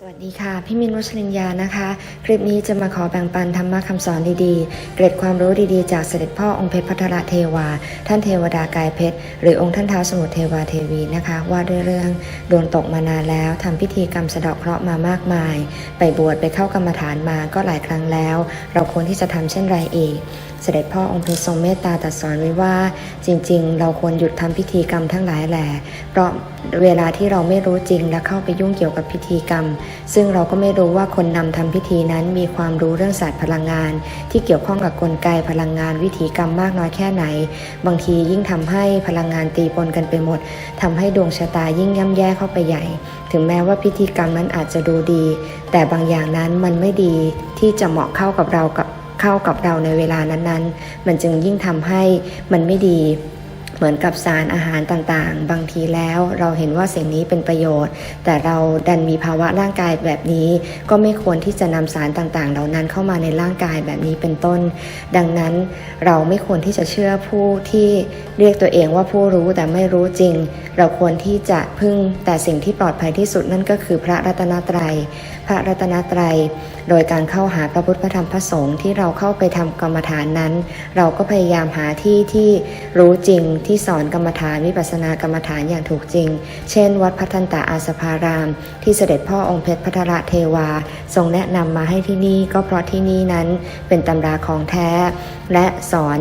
สวัสดีค่ะ พี่มินวัชรินยานะคะ คลิปนี้จะมาขอแบ่งปันธรรมะคำสอนดีๆ เกร็ดความรู้ดีๆ จากเสด็จพ่อองค์เพชรพัทรเทวา ท่านเทวดากายเพชร หรือองค์ท่านท้าวสมุทรเทวาเทวีนะคะ ว่าด้วยเรื่องโดนตกมานานแล้วทำพิธีกรรมสะเดาะเคราะห์มามากมาย ไปบวชไปเข้ากรรมฐานมาก็หลายครั้งแล้ว เราควรที่จะทำเช่นไรอีก เสด็จพ่อองค์เพชรทรงเมตตาตรัสสอนไว้ว่า จริง ๆ เราควรหยุดทำพิธีกรรมทั้งหลายแหละเพราะ เวลาที่เราไม่รู้จริงและเข้าไปยุ่งเกี่ยวกับพิธีกรรม ซึ่งเราก็ไม่รู้ว่าคนนำทำพิธีนั้นมีความรู้เรื่องศาสตร์พลังงาน ที่เกี่ยวข้องกับกลไกพลังงานวิธีกรรมมากน้อยแค่ไหน บางทียิ่งทำให้พลังงานตีปนกันไปหมดทำให้ดวงชะตายิ่งย่ำแย่เข้าไปใหญ่ ถึงแม้ว่าพิธีกรรมนั้นอาจจะดูดี แต่บางอย่างนั้นมันไม่ดีที่จะเหมาะเข้ากับเรากับเข้ากับเราในเวลานั้นๆ มันจึงยิ่งทำให้มันไม่ดี เหมือนกับสารอาหารต่างๆ บางทีแล้วเราเห็นว่าสิ่งนี้เป็นประโยชน์ แต่เราดันมีภาวะร่างกายแบบนี้ ก็ไม่ควรที่จะนำสารต่างๆ เหล่านั้นเข้ามาในร่างกายแบบนี้เป็นต้น ดังนั้นเราไม่ควรที่จะเชื่อผู้ที่เรียกตัวเองว่าผู้รู้แต่ไม่รู้จริง เราควรที่จะพึ่งแต่สิ่งที่ปลอดภัยที่สุดนั่นก็คือพระรัตนตรัย พระรัตนตรัย โดยการเข้าหาพระพุทธพระธรรมพระสงฆ์ที่เราเข้าไปทำกรรมฐานนั้น เราก็พยายามหาที่ที่รู้จริงที่สอนกรรมฐานวิปัสสนากรรมฐานอย่างถูกจริง เช่น วัดพัฒนตาอาสภาราม ที่เสด็จพ่อองค์เพชรพัทรเทวา ทรงแนะนำมาให้ที่นี่ก็เพราะที่นี่นั้นเป็นตำราของแท้ และสอน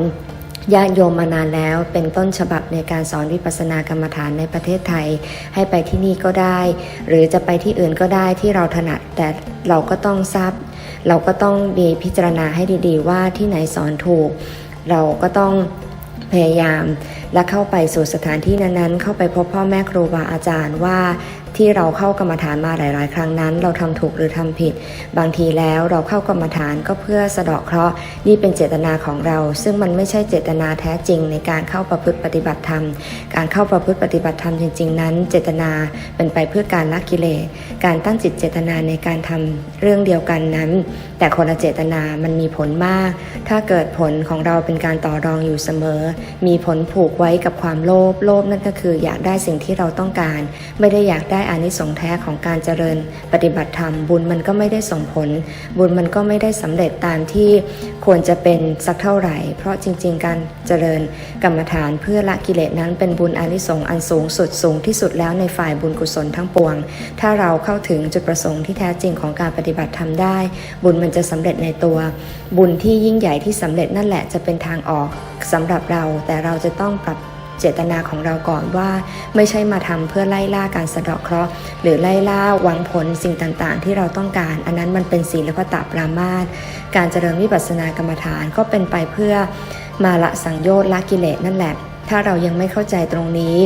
ญาติโยมมานานแล้วเป็นต้นฉบับในการสอนวิปัสสนากรรมฐานในประเทศไทย ให้ไปที่นี่ก็ได้ หรือจะไปที่อื่นก็ได้ที่เราถนัดแต่เราก็ต้องทราบเราก็ต้องมีพิจารณาให้ดีๆ ว่าที่ไหนสอนถูก เราก็ต้องพยายาม และเข้าไปสู่สถานที่นั้นๆ เข้าไปพบพ่อแม่ครูบาอาจารย์ว่า ที่เราเข้ากรรมฐานมาหลาย ๆ ครั้งนั้น เราทำถูกหรือทำผิด บางทีแล้วเราเข้ากรรมฐานก็เพื่อสะเดาะเคราะห์นี่เป็นเจตนาของเรา ซึ่งมันไม่ใช่เจตนาแท้จริงในการเข้าประพฤติปฏิบัติธรรม การเข้าประพฤติปฏิบัติธรรมจริง ๆ นั้น เจตนาเป็นไปเพื่อการละกิเลสการตั้งจิตเจตนาในการทำเรื่องเดียวกันนั้น แต่คนละเจตนามันมีผลมาก ถ้าเกิดผลของเราเป็นการต่อรองอยู่เสมอ มีผลผูกไว้กับความโลภโลภนั่นก็คือ อยากได้สิ่งที่เราต้องการ ไม่ได้อยากได้อานิสงส์แท้ของการเจริญปฏิบัติธรรม บุญมันก็ไม่ได้ส่งผล บุญมันก็ไม่ได้สำเร็จตามที่ควรจะเป็นสักเท่าไหร่ เพราะจริง ๆ การเจริญกรรมฐานเพื่อละกิเลสนั้นเป็นบุญอานิสงส์อันสูงสุดสูงที่สุดแล้วในฝ่ายบุญกุศลทั้งปวง ถ้าเราเข้าถึงจุดประสงค์ที่แท้จริงของการปฏิบัติธรรมได้ บุญมันจะสำเร็จในตัว บุญที่ยิ่งใหญ่ที่สำเร็จนั่นแหละจะเป็นทางออกสำหรับเราแต่เราจะต้องปรับ เจตนาของเราก่อนว่า ไม่ใช่มาทำเพื่อไล่ล่าการสะเดาะเคราะห์หรือไล่ล่าหวังผลสิ่งต่างๆ ที่เราต้องการ อันนั้นมันเป็นศีลพตปรามาสการเจริญวิปัสสนากรรมฐานก็เป็นไปเพื่อมาละสังโยชน์ละกิเลสนั่นแหละ ถ้าเรายังไม่เข้าใจตรงนี้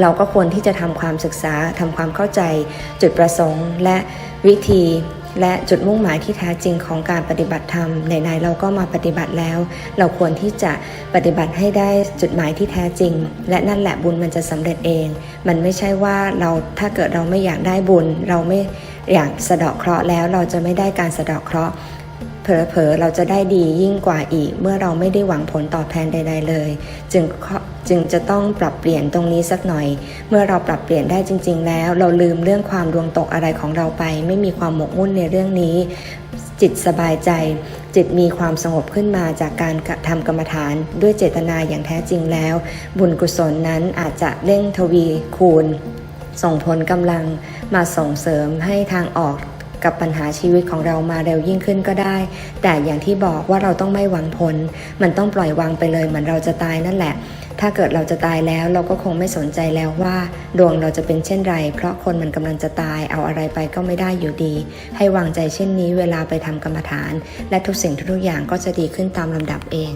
เราก็ควรที่จะทำความศึกษาทำความเข้าใจจุดประสงค์และวิธี และจุดมุ่งหมายที่แท้จริงของการปฏิบัติธรรมไหนๆเราก็มาปฏิบัติแล้ว เราควรที่จะปฏิบัติให้ได้จุดหมายที่แท้จริง และนั่นแหละบุญมันจะสำเร็จเอง มันไม่ใช่ว่าเราถ้าเกิดเราไม่อยากได้บุญ เราไม่อยากสะเดาะเคราะห์แล้ว เราจะไม่ได้การสะเดาะเคราะห์ เผลอๆเราจะได้ดียิ่งกว่าอีก เมื่อเราไม่ได้หวังผลตอบแทนใด ๆ เลย จึงจึงจะต้องปรับเปลี่ยนตรงนี้สักหน่อย เมื่อเราปรับเปลี่ยนได้จริง ๆ แล้ว เราลืมเรื่องความดวงตกอะไรของเราไป ไม่มีความหมกมุ่นในเรื่องนี้ จิตสบายใจ จิตมีความสงบขึ้นมาจากการทำกรรมฐานด้วยเจตนาอย่างแท้จริงแล้ว บุญกุศลนั้นอาจจะเร่งทวีคูณ ส่งผลกำลังมาส่งเสริมให้ทางออก กับปัญหาชีวิตของเรามาเร็วยิ่งขึ้นก็ได้ แต่อย่างที่บอกว่าเราต้องไม่หวังผล มันต้องปล่อยวางไปเลยเหมือนเราจะตายนั่นแหละ ถ้าเกิดเราจะตายแล้วเราก็คงไม่สนใจแล้วว่า ดวงเราจะเป็นเช่นไร เพราะคนมันกำลังจะตายเอาอะไรไปก็ไม่ได้อยู่ดี ให้วางใจเช่นนี้เวลาไปทำกรรมฐาน และทุกสิ่งทุกอย่างก็จะดีขึ้นตามลำดับเอง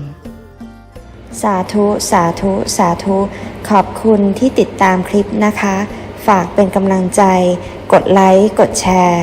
สาธุ สาธุ สาธุ ขอบคุณที่ติดตามคลิปนะคะ ฝากเป็นกำลังใจ กดไลค์ กดแชร์